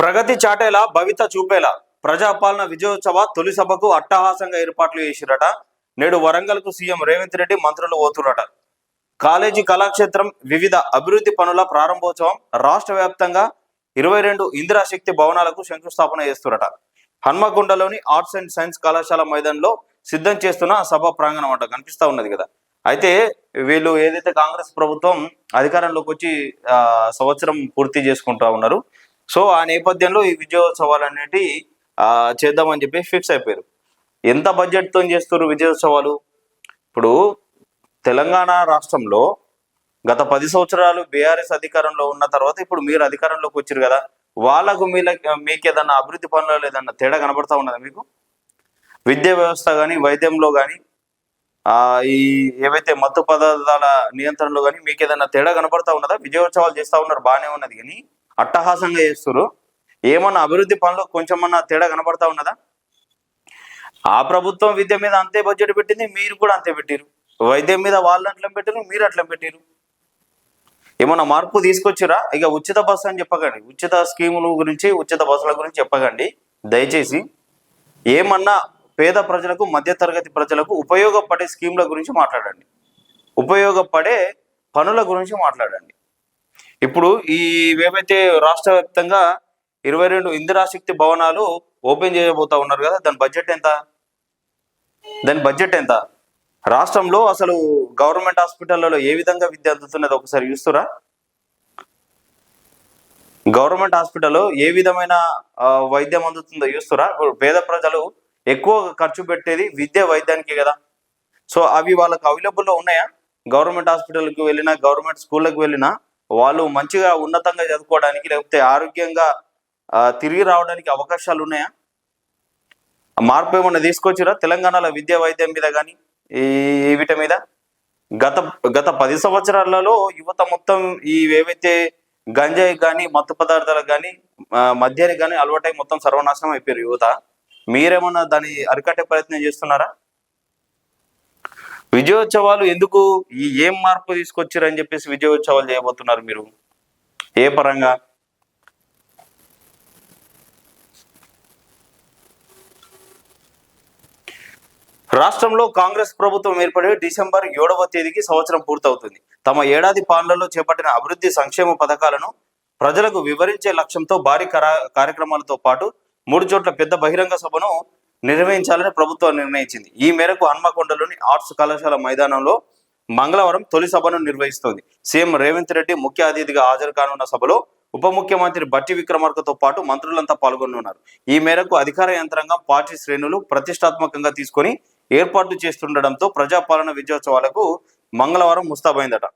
ప్రగతి చాటేలా భవిత చూపేలా. ప్రజాపాలన విజయోత్సవ తొలి సభకు అట్టహాసంగా ఏర్పాట్లు చేసిరట. నేడు వరంగల్కు సీఎం రేవంత్ రెడ్డి మంత్రులు పోతురట. కాలేజీ కళాక్షేత్రం వివిధ అభివృద్ధి పనుల ప్రారంభోత్సవం రాష్ట్ర వ్యాప్తంగా ఇరవై రెండు ఇందిరాశక్తి భవనాలకు శంకుస్థాపన చేస్తురట. హన్మకొండలోని ఆర్ట్స్ అండ్ సైన్స్ కళాశాల మైదానంలో సిద్ధం చేస్తున్న సభ ప్రాంగణం అంట కనిపిస్తా ఉన్నది కదా. అయితే వీళ్ళు ఏదైతే కాంగ్రెస్ ప్రభుత్వం అధికారంలోకి వచ్చి ఆ, సంవత్సరం పూర్తి చేసుకుంటా ఉన్నారు సో ఆ నేపథ్యంలో ఈ విజయోత్సవాలు అనేటి చేద్దామని చెప్పి ఫిక్స్ అయిపోయారు. ఎంత బడ్జెట్తో చేస్తారు విజయోత్సవాలు? ఇప్పుడు తెలంగాణ రాష్ట్రంలో గత పది సంవత్సరాలు బీఆర్ఎస్ అధికారంలో ఉన్న తర్వాత ఇప్పుడు మీరు అధికారంలోకి వచ్చారు కదా వాళ్ళకు మీల మీకు ఏదన్నా అభివృద్ధి పనులలో ఏదన్నా తేడా కనబడతా ఉన్నదా మీకు? విద్యా వ్యవస్థ కానీ వైద్యంలో కానీ ఈ ఏవైతే మత్తు పదార్థాల నియంత్రణలో కానీ మీకు ఏదైనా తేడా కనబడతా ఉన్నదా? విజయోత్సవాలు చేస్తూ ఉన్నారు బాగానే ఉన్నది. కానీ అట్టహాసంగా చేస్తారు ఏమన్నా అభివృద్ధి పనులు కొంచెమన్నా తేడా కనబడతా ఉన్నదా? ఆ ప్రభుత్వం విద్య మీద అంతే బడ్జెట్ పెట్టింది మీరు కూడా అంతే పెట్టిరు వైద్యం మీద వాళ్ళు అట్లా పెట్టిరు మీరు అట్లా పెట్టిరు ఏమన్నా మార్పు తీసుకొచ్చిరా? ఇక ఉచిత బస్సు అని చెప్పకండి. ఉచిత స్కీముల గురించి ఉచిత బస్సుల గురించి చెప్పకండి. దయచేసి ఏమన్నా పేద ప్రజలకు మధ్యతరగతి ప్రజలకు ఉపయోగపడే స్కీముల గురించి మాట్లాడండి. ఉపయోగపడే పనుల గురించి మాట్లాడండి. ఇప్పుడు ఈ ఏవైతే రాష్ట్ర వ్యాప్తంగా ఇరవై రెండు ఇందిరాశక్తి భవనాలు ఓపెన్ చేయబోతా ఉన్నారు కదా దాని బడ్జెట్ ఎంత? దాని బడ్జెట్ ఎంత? రాష్ట్రంలో అసలు గవర్నమెంట్ హాస్పిటల్లలో ఏ విధంగా విద్య అందుతున్నది ఒకసారి చూస్తురా? గవర్నమెంట్ హాస్పిటల్లో ఏ విధమైన వైద్యం అందుతుందో చూస్తురా? ఇప్పుడు పేద ప్రజలు ఎక్కువ ఖర్చు పెట్టేది విద్య వైద్యానికి కదా. సో అవి వాళ్ళకి అవైలబుల్లో ఉన్నాయా? గవర్నమెంట్ హాస్పిటల్కి వెళ్ళినా గవర్నమెంట్ స్కూళ్ళకి వెళ్ళినా వాళ్ళు మంచిగా ఉన్నతంగా చదువుకోవడానికి లేకపోతే ఆరోగ్యంగా తిరిగి రావడానికి అవకాశాలు ఉన్నాయా? మార్పు ఏమన్నా తీసుకొచ్చిరా? తెలంగాణలో విద్యా వైద్యం మీద కానీ ఈ వీటి మీద? గత గత పది సంవత్సరాలలో యువత మొత్తం ఈ ఏవైతే గంజాయి కానీ మత్తు పదార్థాలకు కానీ మద్యానికి కానీ అలవాటై మొత్తం సర్వనాశనం అయిపోయారు యువత. మీరేమన్నా దాన్ని అరికట్టే ప్రయత్నం చేస్తున్నారా? విజయోత్సవాలు ఎందుకు ఈ ఏం మార్పు తీసుకొచ్చారని చెప్పేసి విజయోత్సవాలు చేయబోతున్నారు మీరు? ఏ పరంగా? రాష్ట్రంలో కాంగ్రెస్ ప్రభుత్వం ఏర్పడి డిసెంబర్ ఏడవ తేదీకి సంవత్సరం పూర్తవుతుంది. తమ ఏడాది పాలనలో చేపట్టిన అభివృద్ధి సంక్షేమ పథకాలను ప్రజలకు వివరించే లక్ష్యంతో భారీ కరా- కార్యక్రమాలతో పాటు మూడు చోట్ల పెద్ద బహిరంగ సభను నిర్వహించాలని ప్రభుత్వం నిర్ణయించింది. ఈ మేరకు హన్మకొండలోని ఆర్ట్స్ కళాశాల మైదానంలో మంగళవారం తొలి సభను నిర్వహిస్తోంది. సీఎం రేవంత్ రెడ్డి ముఖ్య అతిథిగా హాజరు కానున్న సభలో ఉప ముఖ్యమంత్రి బట్టి విక్రమార్కతో పాటు మంత్రులంతా పాల్గొనున్నారు. ఈ మేరకు అధికార యంత్రాంగం పార్టీ శ్రేణులు ప్రతిష్టాత్మకంగా తీసుకొని ఏర్పాట్లు చేస్తుండటంతో ప్రజాపాలన విజయోత్సవాలకు మంగళవారం ముస్తాబైందట.